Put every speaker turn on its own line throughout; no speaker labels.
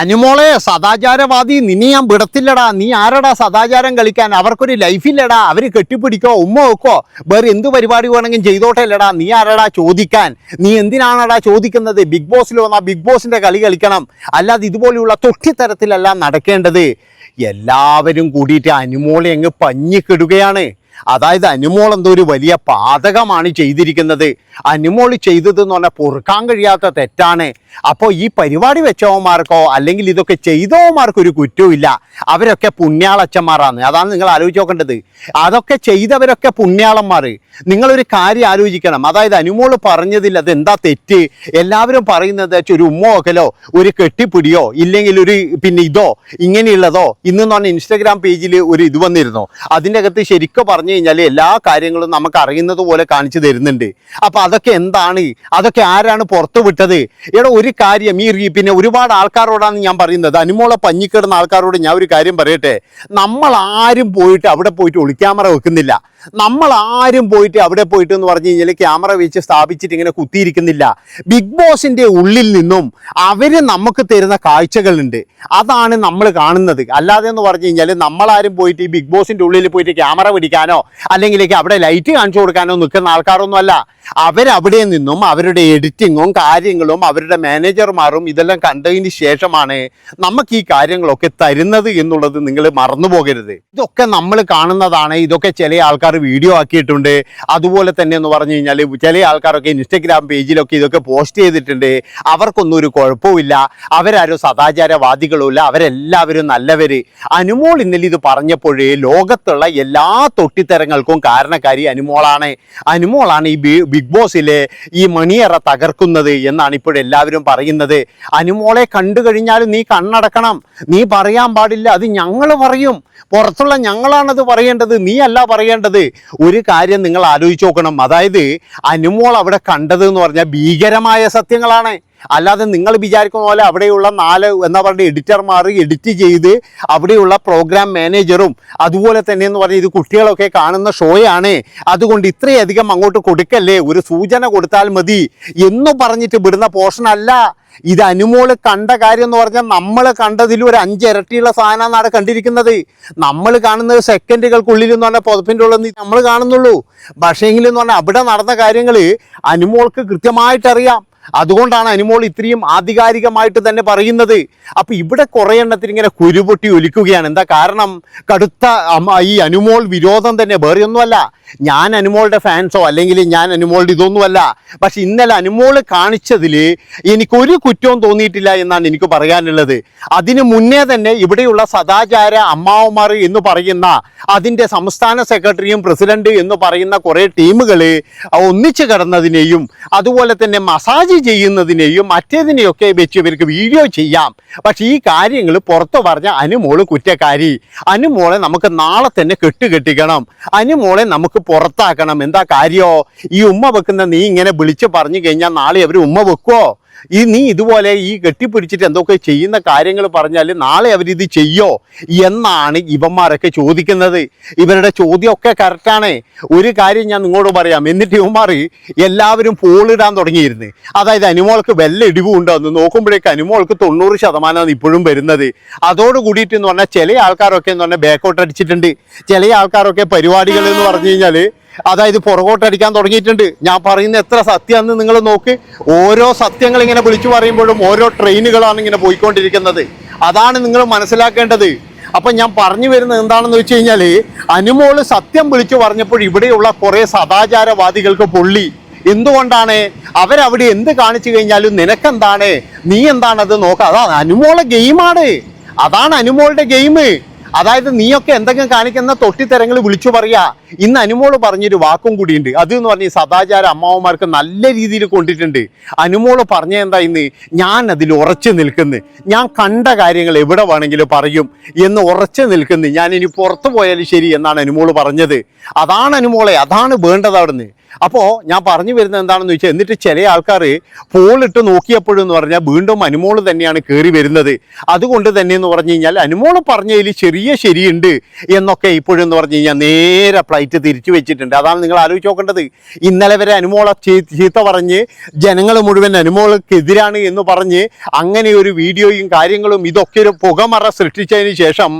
അനുമോളെ സദാചാരവാദി നിന്നെ ഞാൻ വിടത്തില്ലടാ. നീ ആരടാ സദാചാരം കളിക്കാൻ? അവർക്കൊരു ലൈഫില്ലടാ. അവർ കെട്ടിപ്പിടിക്കോ ഉമ്മ വെക്കോ? വേറെ എന്ത് പരിപാടി വേണമെങ്കിലും ചെയ്തോട്ടെ ഇല്ലടാ നീ ആരടാ ചോദിക്കാൻ? നീ എന്തിനാണടാ ചോദിക്കുന്നത്? ബിഗ് ബോസിൽ വന്നാൽ ബിഗ് ബോസിന്റെ കളി കളിക്കണം. അല്ലാതെ ഇതുപോലെയുള്ള തൊട്ടിത്തരത്തിലല്ല നടക്കേണ്ടത്. എല്ലാവരും കൂടിയിട്ട് അനുമോളെ അങ്ങ് പഞ്ഞിക്കിടുകയാണ്. അതായത് അനുമോൾ എന്തോ ഒരു വലിയ പാതകമാണ് ചെയ്തിരിക്കുന്നത്. അനുമോൾ ചെയ്തത് എന്ന് പറഞ്ഞാൽ പൊറുക്കാൻ കഴിയാത്ത തെറ്റാണ്. അപ്പോൾ ഈ പരിപാടി വെച്ചവന്മാർക്കോ അല്ലെങ്കിൽ ഇതൊക്കെ ചെയ്തവന്മാർക്കോ ഒരു കുറ്റവുമില്ല അവരൊക്കെ പുണ്യാളച്ചന്മാരാണ്. അതാണ് നിങ്ങൾ ആലോചിച്ച് നോക്കേണ്ടത്. അതൊക്കെ ചെയ്തവരൊക്കെ പുണ്യാളന്മാർ നിങ്ങളൊരു കാര്യം ആലോചിക്കണം. അതായത് അനുമോൾ പറഞ്ഞതിൽ അത് എന്താ തെറ്റ്? എല്ലാവരും പറയുന്നത് ഒരു ഉമ്മോക്കലോ ഒരു കെട്ടിപ്പിടിയോ ഇല്ലെങ്കിൽ ഒരു പിന്നെ ഇതോ ഇങ്ങനെയുള്ളതോ ഇന്ന് പറഞ്ഞ ഇൻസ്റ്റാഗ്രാം പേജിൽ ഒരു ഇത് വന്നിരുന്നു. അതിന്റെ അകത്ത് ശരിക്കും പറഞ്ഞു കഴിഞ്ഞാൽ എല്ലാ കാര്യങ്ങളും നമുക്ക് അറിയുന്നത് പോലെ കാണിച്ചു തരുന്നുണ്ട്. അപ്പൊ അതൊക്കെ എന്താണ്? അതൊക്കെ ആരാണ് പുറത്തു വിട്ടത്? എടാ ഒരു കാര്യം ഈ പിന്നെ ഒരുപാട് ആൾക്കാരോടാണ് ഞാൻ പറയുന്നത്. അനുമോളെ പഞ്ഞിക്കിടുന്ന ആൾക്കാരോട് ഞാൻ ഒരു കാര്യം പറയട്ടെ. നമ്മൾ ആരും പോയിട്ട് അവിടെ പോയിട്ട് ഒളിക്യാമറ വെക്കുന്നില്ല. നമ്മൾ ആരും പോയിട്ട് അവിടെ പോയിട്ട് എന്ന് പറഞ്ഞു കഴിഞ്ഞാൽ ക്യാമറ വെച്ച് സ്ഥാപിച്ചിട്ട് ഇങ്ങനെ കുത്തിയിരിക്കുന്നില്ല. ബിഗ് ബോസിന്റെ ഉള്ളിൽ നിന്നും അവർ നമുക്ക് തരുന്ന കാഴ്ചകളുണ്ട്. അതാണ് നമ്മൾ കാണുന്നത്. അല്ലാതെ എന്ന് പറഞ്ഞു കഴിഞ്ഞാൽ നമ്മളാരും പോയിട്ട് ഈ ബിഗ് ബോസിന്റെ ഉള്ളിൽ പോയിട്ട് ക്യാമറ പിടിക്കാനോ അല്ലെങ്കിൽ അവിടെ ലൈറ്റ് കാണിച്ചു കൊടുക്കാനോ നിൽക്കുന്ന ആൾക്കാരൊന്നും അല്ല അവരവിടെ നിന്നും അവരുടെ എഡിറ്റിങ്ങും കാര്യങ്ങളും അവരുടെ മാനേജർമാരും ഇതെല്ലാം കണ്ടതിന് ശേഷമാണ് നമുക്ക് ഈ കാര്യങ്ങളൊക്കെ തരുന്നത് എന്നുള്ളത് നിങ്ങൾ മറന്നു പോകരുത് ഇതൊക്കെ നമ്മൾ കാണുന്നതാണ്. ഇതൊക്കെ ചില ആൾക്കാർ വീഡിയോ ആക്കിയിട്ടുണ്ട്. അതുപോലെ തന്നെ എന്ന് പറഞ്ഞു കഴിഞ്ഞാൽ ചില ആൾക്കാരൊക്കെ ഇൻസ്റ്റഗ്രാം പേജിലൊക്കെ ഇതൊക്കെ പോസ്റ്റ് ചെയ്തിട്ടുണ്ട്. അവർക്കൊന്നും ഒരു കുഴപ്പമില്ല അവരാരും സദാചാരവാദികളും ഇല്ല അവരെല്ലാവരും നല്ലവർ അനുമോൾ ഇന്നലെ ഇത് പറഞ്ഞപ്പോഴേ ലോകത്തുള്ള എല്ലാ തൊട്ടിത്തരങ്ങൾക്കും കാരണക്കാരി അനുമോളാണ്. അനുമോളാണ് ഈ ബിഗ് ബോസിലെ ഈ മണിയറ തകർക്കുന്നത് എന്നാണ് ഇപ്പോഴെല്ലാവരും പറയുന്നത്. അനുമോളെ കണ്ടു കഴിഞ്ഞാൽ നീ കണ്ണടക്കണം. നീ പറയാൻ പാടില്ല. അത് ഞങ്ങൾ പറയും. പുറത്തുള്ള ഞങ്ങളാണത് പറയേണ്ടത്. നീ അല്ല പറയേണ്ടത്. ഒരു കാര്യം നിങ്ങൾ ആലോചിച്ച് നോക്കണം. അതായത് അനുമോൾ അവിടെ കണ്ടത് എന്ന് പറഞ്ഞാൽ ഭീകരമായ സത്യങ്ങളാണ്. അല്ലാതെ നിങ്ങൾ വിചാരിക്കുന്ന പോലെ അവിടെയുള്ള നാല് എന്താ പറയുക എഡിറ്റർമാർ എഡിറ്റ് ചെയ്ത് അവിടെയുള്ള പ്രോഗ്രാം മാനേജറും അതുപോലെ തന്നെ എന്ന് പറഞ്ഞാൽ ഇത് കുട്ടികളൊക്കെ കാണുന്ന ഷോയാണ്. അതുകൊണ്ട് ഇത്രയധികം അങ്ങോട്ട് കൊടുക്കല്ലേ? ഒരു സൂചന കൊടുത്താൽ മതി എന്ന് പറഞ്ഞിട്ട് വിടുന്ന പോർഷൻ അല്ല. ഇത് അനുമോൾ കണ്ട കാര്യം എന്ന് പറഞ്ഞാൽ നമ്മൾ കണ്ടതിൽ ഒരു അഞ്ചിരട്ടിയുള്ള സാധനമാണ് അവിടെ കണ്ടിരിക്കുന്നത്. നമ്മൾ കാണുന്നത് സെക്കൻഡുകൾക്കുള്ളിൽ എന്ന് പറഞ്ഞാൽ പുതപ്പിന്റെ ഉള്ളിൽ നമ്മൾ കാണുന്നുള്ളൂ. പക്ഷേങ്കിൽ എന്ന് പറഞ്ഞാൽ അവിടെ നടന്ന കാര്യങ്ങൾ അനുമോൾക്ക് കൃത്യമായിട്ട് അറിയാം അതുകൊണ്ടാണ് അനുമോൾ ഇത്രയും ആധികാരികമായിട്ട് തന്നെ പറയുന്നത്. അപ്പൊ ഇവിടെ കുറേ എണ്ണത്തിന് ഇങ്ങനെ കുരുപൊട്ടി ഒലിക്കുകയാണ്. എന്താ കാരണം? കടുത്ത ഈ അനുമോൾ വിരോധം തന്നെ വേറെ ഒന്നുമല്ല. ഞാൻ അനുമോളുടെ ഫാൻസോ അല്ലെങ്കിൽ ഞാൻ അനുമോളുടെ ഇതൊന്നുമല്ല. പക്ഷെ ഇന്നലെ അനുമോൾ കാണിച്ചതിൽ എനിക്കൊരു കുറ്റവും തോന്നിയിട്ടില്ല എന്നാണ് എനിക്ക് പറയാനുള്ളത്. അതിനു മുന്നേ തന്നെ ഇവിടെയുള്ള സദാചാര അമ്മാവന്മാർ എന്ന് പറയുന്ന അതിന്റെ സംസ്ഥാന സെക്രട്ടറിയും പ്രസിഡന്റ് എന്ന് പറയുന്ന കുറേ ടീമുകൾ ഒന്നിച്ചു കിടന്നതിനെയും അതുപോലെ തന്നെ മസാജ് ചെയ്യുന്നതിനെയും മറ്റേതിനെയൊക്കെ വെച്ച് ഇവർക്ക് വീഡിയോ ചെയ്യാം. പക്ഷേ ഈ കാര്യങ്ങൾ പുറത്തു പറഞ്ഞ അനുമോൾ കുറ്റക്കാരി. അനുമോളെ നമുക്ക് നാളെ തന്നെ കെട്ടുകെട്ടിക്കണം. അനുമോളെ നമുക്ക് പുറത്താക്കണം. എന്താ കാര്യമോ ഈ ഉമ്മ വെക്കുന്ന നീ ഇങ്ങനെ വിളിച്ച് പറഞ്ഞു കഴിഞ്ഞാൽ നാളെ അവർ ഉമ്മ വെക്കുവോ? ഈ നീ ഇതുപോലെ ഈ കെട്ടിപ്പിടിച്ചിട്ട് എന്തൊക്കെ ചെയ്യുന്ന കാര്യങ്ങൾ പറഞ്ഞാൽ നാളെ അവരിത് ചെയ്യോ എന്നാണ് ഇവന്മാരൊക്കെ ചോദിക്കുന്നത്. ഇവരുടെ ചോദ്യമൊക്കെ കറക്റ്റാണ് ഒരു കാര്യം ഞാൻ നിങ്ങളോട് പറയാം. എന്നിട്ട് ഇവന്മാർ എല്ലാവരും പോളിടാൻ തുടങ്ങിയിരുന്നു. അതായത് അനുമോൾക്ക് വല്ല ഇടിവുണ്ടോ നോക്കുമ്പോഴേക്ക് അനുമോൾക്ക് തൊണ്ണൂറ് ശതമാനമാണ് ഇപ്പോഴും വരുന്നത്. അതോട് കൂടിയിട്ട് എന്ന് പറഞ്ഞാൽ ചില ആൾക്കാരൊക്കെ എന്ന് പറഞ്ഞാൽ ബാക്കൗട്ട് അടിച്ചിട്ടുണ്ട്. ചില ആൾക്കാരൊക്കെ പരിപാടികൾ എന്ന് പറഞ്ഞു കഴിഞ്ഞാൽ അതായത് പുറകോട്ടടിക്കാൻ തുടങ്ങിയിട്ടുണ്ട്. ഞാൻ പറയുന്ന എത്ര സത്യമാണെന്ന് നിങ്ങൾ നോക്ക്. ഓരോ സത്യങ്ങൾ ഇങ്ങനെ വിളിച്ചു പറയുമ്പോഴും ഓരോ ട്രെയിനുകളാണ് ഇങ്ങനെ പോയിക്കൊണ്ടിരിക്കുന്നത്. അതാണ് നിങ്ങൾ മനസ്സിലാക്കേണ്ടത്. അപ്പൊ ഞാൻ പറഞ്ഞു വരുന്നത് എന്താണെന്ന് വെച്ച് കഴിഞ്ഞാൽ അനുമോൾ സത്യം വിളിച്ചു പറഞ്ഞപ്പോൾ ഇവിടെയുള്ള കുറെ സദാചാരവാദികൾക്ക് പൊള്ളി. എന്തുകൊണ്ടാണ്? അവരവിടെ എന്ത് കാണിച്ചു കഴിഞ്ഞാലും നിനക്കെന്താണ്? നീ എന്താണത് നോക്കുക അതാണ് അനുമോളെ ഗെയിമാണ്. അതാണ് അനുമോളുടെ ഗെയിം. അതായത് നീയൊക്കെ എന്തെങ്കിലും കാണിക്കുന്ന തൊട്ടിത്തരങ്ങൾ വിളിച്ചു പറയാ. ഇന്ന് അനുമോൾ പറഞ്ഞൊരു വാക്കും കൂടിയുണ്ട്. അത് എന്ന് പറഞ്ഞ സദാചാര അമ്മാവന്മാർക്ക് നല്ല രീതിയിൽ കൊണ്ടിട്ടുണ്ട്. അനുമോൾ പറഞ്ഞ എന്താ ഇന്ന്? ഞാൻ അതിൽ ഉറച്ചു നിൽക്കുന്നു. ഞാൻ കണ്ട കാര്യങ്ങൾ എവിടെ വേണമെങ്കിലും പറയും എന്ന് ഉറച്ചു നിൽക്കുന്നു. ഞാൻ ഇനി പുറത്തു പോയാലും ശരി എന്നാണ് അനുമോൾ പറഞ്ഞത്. അതാണ് അനുമോളെ അതാണ് വേണ്ടത് അവിടുന്ന്. അപ്പോൾ ഞാൻ പറഞ്ഞു വരുന്നത് എന്താണെന്ന് വെച്ചാൽ എന്നിട്ട് ചില ആൾക്കാർ പോളിട്ട് നോക്കിയപ്പോഴെന്ന് പറഞ്ഞാൽ വീണ്ടും അനുമോൾ തന്നെയാണ് കയറി വരുന്നത്. അതുകൊണ്ട് തന്നെ എന്ന് പറഞ്ഞു കഴിഞ്ഞാൽ അനുമോൾ പറഞ്ഞതിൽ ചെറിയ ശരിയുണ്ട് എന്നൊക്കെ ഇപ്പോഴെന്ന് പറഞ്ഞു കഴിഞ്ഞാൽ നേരെ ഫ്ലൈറ്റ് തിരിച്ചു വെച്ചിട്ടുണ്ട്. അതാണ് നിങ്ങൾ ആലോചിച്ച് നോക്കേണ്ടത്. ഇന്നലെ വരെ അനുമോളെ ചീത്ത പറഞ്ഞ് ജനങ്ങൾ മുഴുവൻ അനുമോൾക്കെതിരാണ് എന്ന് പറഞ്ഞ് അങ്ങനെ ഒരു വീഡിയോയും കാര്യങ്ങളും ഇതൊക്കെ ഒരു പുകമറ സൃഷ്ടിച്ചതിന് ശേഷം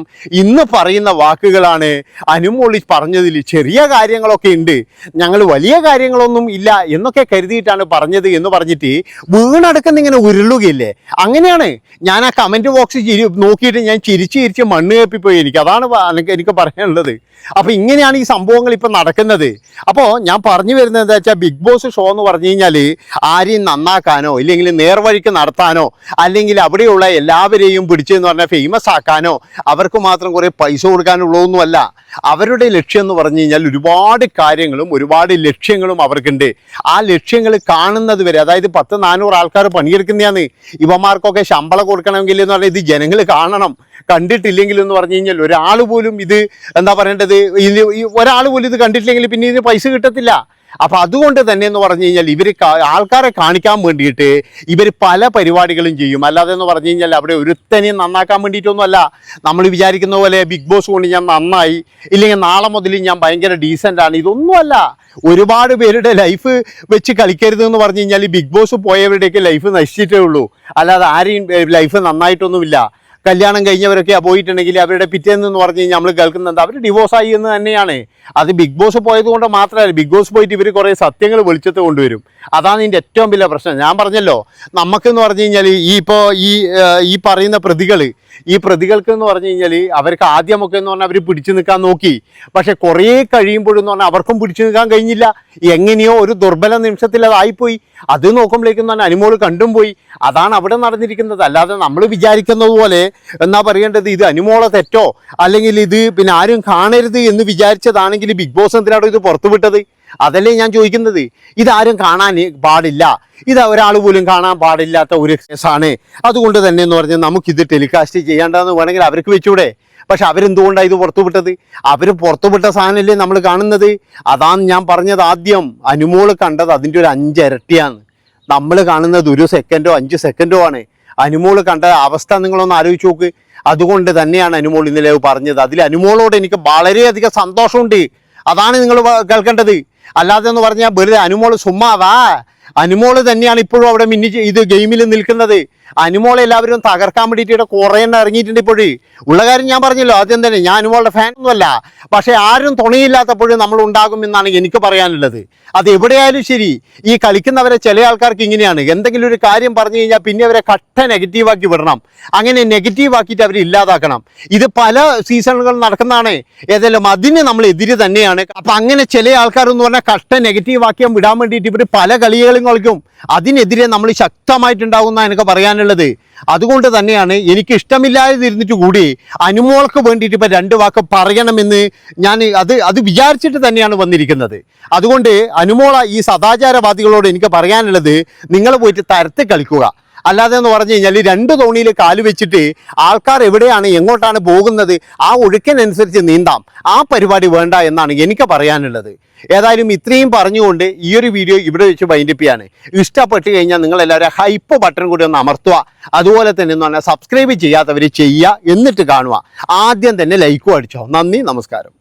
ഇന്ന് പറയുന്ന വാക്കുകളാണ് അനുമോളി പറഞ്ഞതിൽ ചെറിയ കാര്യങ്ങളൊക്കെ ഉണ്ട്. ഞങ്ങൾ വലിയ കാര്യങ്ങളൊന്നും ഇല്ല എന്നൊക്കെ കരുതിയിട്ടാണ് പറഞ്ഞത് എന്ന് പറഞ്ഞിട്ട് വീണടക്കുന്ന ഇങ്ങനെ ഉരുളുകയില്ലേ? അങ്ങനെയാണ്. ഞാൻ ആ കമന്റ് ബോക്സ് നോക്കിയിട്ട് ഞാൻ ചിരിച്ച് ചിരിച്ച് മണ്ണ് കപ്പിപ്പോയി എനിക്ക്. അതാണ് എനിക്ക് പറയാനുള്ളത്. അപ്പോൾ ഇങ്ങനെയാണ് ഈ സംഭവങ്ങൾ ഇപ്പം നടക്കുന്നത്. അപ്പോൾ ഞാൻ പറഞ്ഞു വരുന്നത് എന്താ വെച്ചാൽ ബിഗ് ബോസ് ഷോ എന്ന് പറഞ്ഞു കഴിഞ്ഞാൽ ആരെയും നന്നാക്കാനോ ഇല്ലെങ്കിൽ നേർവഴിക്ക് നടത്താനോ അല്ലെങ്കിൽ അവിടെയുള്ള എല്ലാവരെയും പിടിച്ചെന്ന് പറഞ്ഞാൽ ഫേമസ് ആക്കാനോ അവർക്ക് മാത്രം കുറേ പൈസ കൊടുക്കാനുള്ളതൊന്നുമല്ല. അവരുടെ ലക്ഷ്യം എന്ന് പറഞ്ഞു കഴിഞ്ഞാൽ ഒരുപാട് കാര്യങ്ങളും ഒരുപാട് ലക്ഷ്യങ്ങളും അവർക്കുണ്ട്. ആ ലക്ഷ്യങ്ങൾ കാണുന്നത് വരെ അതായത് പത്ത് നാനൂറ് ആൾക്കാർ പണിയെടുക്കുന്നതാണ്. ഇവന്മാർക്കൊക്കെ ശമ്പളം കൊടുക്കണമെങ്കിൽ എന്ന് പറഞ്ഞാൽ ഇത് ജനങ്ങൾ കാണണം. കണ്ടിട്ടില്ലെങ്കിൽ എന്ന് പറഞ്ഞു കഴിഞ്ഞാൽ ഒരാൾ പോലും ഇത് എന്താ പറയേണ്ടത്? ഇത് ഒരാൾ പോലും ഇത് കണ്ടിട്ടില്ലെങ്കിൽ പിന്നെ ഇതിന് പൈസ കിട്ടത്തില്ല. അപ്പൊ അതുകൊണ്ട് തന്നെ എന്ന് പറഞ്ഞു കഴിഞ്ഞാൽ ഇവർ ആൾക്കാരെ കാണിക്കാൻ വേണ്ടിയിട്ട് ഇവർ പല പരിപാടികളും ചെയ്യും. അല്ലാതെ എന്ന് പറഞ്ഞു കഴിഞ്ഞാൽ അവിടെ ഒരുത്തനെയും നന്നാക്കാൻ വേണ്ടിയിട്ടൊന്നുമല്ല. നമ്മൾ വിചാരിക്കുന്ന പോലെ ബിഗ് ബോസ് കൊണ്ട് ഞാൻ നന്നായി. ഇല്ലെങ്കിൽ നാളെ മുതൽ ഞാൻ ഭയങ്കര ഡീസന്റാണ് ഇതൊന്നുമല്ല. ഒരുപാട് പേരുടെ ലൈഫ് വെച്ച് കളിക്കരുത് എന്ന് പറഞ്ഞു കഴിഞ്ഞാൽ ബിഗ് ബോസ് പോയവരുടെയൊക്കെ ലൈഫ് നശിച്ചിട്ടേ ഉള്ളൂ. അല്ലാതെ ആരെയും ലൈഫ് നന്നായിട്ടൊന്നുമില്ല. കല്യാണം കഴിഞ്ഞവരൊക്കെ പോയിട്ടുണ്ടെങ്കിൽ അവരുടെ പിറ്റേന്ന് പറഞ്ഞു കഴിഞ്ഞാൽ നമ്മൾ കേൾക്കുന്നത് അവർ ഡിവോഴ്സായി എന്ന് തന്നെയാണ്. അത് ബിഗ് ബോസ് പോയത് കൊണ്ട് മാത്രമല്ല ബിഗ് ബോസ് പോയിട്ട് ഇവർ കുറേ സത്യങ്ങൾ വെളിച്ചത്ത് കൊണ്ടുവരും. അതാണ് ഇതിന്റെ ഏറ്റവും വലിയ പ്രശ്നം. ഞാൻ പറഞ്ഞല്ലോ നമുക്കെന്ന് പറഞ്ഞു കഴിഞ്ഞാൽ ഈ ഇപ്പോൾ ഈ ഈ പറയുന്ന പ്രതികൾ ഈ പ്രതികൾക്ക് എന്ന് പറഞ്ഞു കഴിഞ്ഞാൽ അവർക്ക് ആദ്യമൊക്കെ എന്ന് പറഞ്ഞാൽ അവർ പിടിച്ചു നിൽക്കാൻ നോക്കി. പക്ഷേ കുറേ കഴിയുമ്പോഴെന്ന് പറഞ്ഞാൽ അവർക്കും പിടിച്ചു നിൽക്കാൻ കഴിഞ്ഞില്ല. എങ്ങനെയോ ഒരു ദുർബല നിമിഷത്തിൽ അതായിപ്പോയി അത് നോക്കുമ്പോഴേക്കും തന്നെ അനിമോൾ കണ്ടും പോയി. അതാണ് അവിടെ നടന്നിരിക്കുന്നത്. അല്ലാതെ നമ്മൾ വിചാരിക്കുന്നത് പോലെ എന്നാ പറയേണ്ടത്? ഇത് അനിമോളെ തെറ്റോ? അല്ലെങ്കിൽ ഇത് പിന്നെ ആരും കാണരുത് എന്ന് വിചാരിച്ചതാണെങ്കിൽ ബിഗ് ബോസ് എന്തിനാണോ ഇത് പുറത്തുവിട്ടത് അതല്ലേ ഞാൻ ചോദിക്കുന്നത്. ഇതാരും കാണാൻ പാടില്ല. ഇത് ഒരാൾ പോലും കാണാൻ പാടില്ലാത്ത ഒരു കേസാണ്. അതുകൊണ്ട് തന്നെ എന്ന് പറഞ്ഞാൽ നമുക്കിത് ടെലികാസ്റ്റ് ചെയ്യേണ്ടതെന്ന് വേണമെങ്കിൽ അവർക്ക് വെച്ചൂടെ. പക്ഷെ അവരെന്തുകൊണ്ടാണ് ഇത് പുറത്തുവിട്ടത്? അവർ പുറത്തുവിട്ട സാധനമല്ലേ നമ്മൾ കാണുന്നത്. അതാണ് ഞാൻ പറഞ്ഞത് ആദ്യം. അനുമോൾ കണ്ടത് അതിന്റെ ഒരു അഞ്ചിരട്ടിയാണ്. നമ്മൾ കാണുന്നത് ഒരു സെക്കൻഡോ അഞ്ച് സെക്കൻഡോ ആണ്. അനുമോൾ കണ്ട അവസ്ഥ നിങ്ങളൊന്ന് ആലോചിച്ച് നോക്ക്. അതുകൊണ്ട് തന്നെയാണ് അനുമോൾ ഇന്നലെ പറഞ്ഞത്. അതിൽ അനുമോളോട് എനിക്ക് വളരെയധികം സന്തോഷമുണ്ട്. അതാണ് നിങ്ങൾ കേൾക്കേണ്ടത്. അല്ലാതെ എന്ന് പറഞ്ഞാൽ വെറുതെ അനുമോൾ സുമ്മാവാ അനുമോൾ തന്നെയാണ് ഇപ്പോഴും അവിടെ മിന്നി ഇത് ഗെയിമിൽ നിൽക്കുന്നത്. അനുമോളെ എല്ലാവരും തകർക്കാൻ വേണ്ടിയിട്ട് ഇവിടെ ഇറങ്ങിയിട്ടുണ്ട് ഇപ്പോഴേ. ഉള്ള കാര്യം ഞാൻ പറഞ്ഞല്ലോ ആദ്യം തന്നെ ഞാൻ അനുമോളുടെ ഫാൻ ഒന്നുമല്ല പക്ഷേ ആരും തുണയില്ലാത്തപ്പോഴും നമ്മൾ ഉണ്ടാകുമെന്നാണ് എനിക്ക് പറയാനുള്ളത്. അത് എവിടെയായാലും ശരി ഈ കളിക്കുന്നവരെ ചില ആൾക്കാർക്ക് ഇങ്ങനെയാണ്. എന്തെങ്കിലും ഒരു കാര്യം പറഞ്ഞു കഴിഞ്ഞാൽ പിന്നെ അവരെ കട്ട നെഗറ്റീവാക്കി വിടണം. അങ്ങനെ നെഗറ്റീവ് ആക്കിയിട്ട് അവരെ ഇല്ലാതാക്കണം. ഇത് പല സീസണുകൾ നടക്കുന്നതാണ്. ഏതായാലും അതിന് നമ്മൾ എതിര് തന്നെയാണ്. അപ്പൊ അങ്ങനെ ചില ആൾക്കാർ എന്ന് പറഞ്ഞാൽ കട്ട നെഗറ്റീവ് ആക്കിയാൽ വിടാൻ വേണ്ടിയിട്ട് ഇവർ പല കളികളും കളിക്കും. അതിനെതിരെ നമ്മൾ ശക്തമായിട്ടുണ്ടാകുന്ന എനിക്ക് പറയാനുള്ളത്. അതുകൊണ്ട് തന്നെയാണ് എനിക്ക് ഇഷ്ടമില്ലാതിരുന്നിട്ട് കൂടി അനുമോൾക്ക് വേണ്ടിയിട്ട് ഇപ്പം രണ്ട് വാക്ക് പറയണമെന്ന് ഞാൻ അത് അത് വിചാരിച്ചിട്ട് തന്നെയാണ് വന്നിരിക്കുന്നത്. അതുകൊണ്ട് അനുമോള ഈ സദാചാരവാദികളോട് എനിക്ക് പറയാനുള്ളത് നിങ്ങൾ പോയിട്ട് തരത്ത് കളിക്കുക. അല്ലാതെ എന്ന് പറഞ്ഞു കഴിഞ്ഞാൽ രണ്ട് തോണിയിൽ കാൽ വെച്ചിട്ട് ആൾക്കാർ എവിടെയാണ് എങ്ങോട്ടാണ് പോകുന്നത് ആ ഒഴുക്കിനനുസരിച്ച് നീന്താം. ആ പരിപാടി വേണ്ട എന്നാണ് എനിക്ക് പറയാനുള്ളത്. ഏതായാലും ഇത്രയും പറഞ്ഞുകൊണ്ട് ഈ ഒരു വീഡിയോ ഇവിടെ വെച്ച് വൈൻഡപ്പ് ചെയ്യാണ്. ഇഷ്ടപ്പെട്ട് കഴിഞ്ഞാൽ നിങ്ങൾ എല്ലാവരും ഹൈപ്പ് ബട്ടൺ കൂടി ഒന്ന് അമർത്തുക. അതുപോലെ തന്നെ എന്ന് പറഞ്ഞാൽ സബ്സ്ക്രൈബ് ചെയ്യാത്തവർ ചെയ്യുക എന്നിട്ട് കാണുക. ആദ്യം തന്നെ ലൈക്കും അടിച്ചോ. നന്ദി നമസ്കാരം.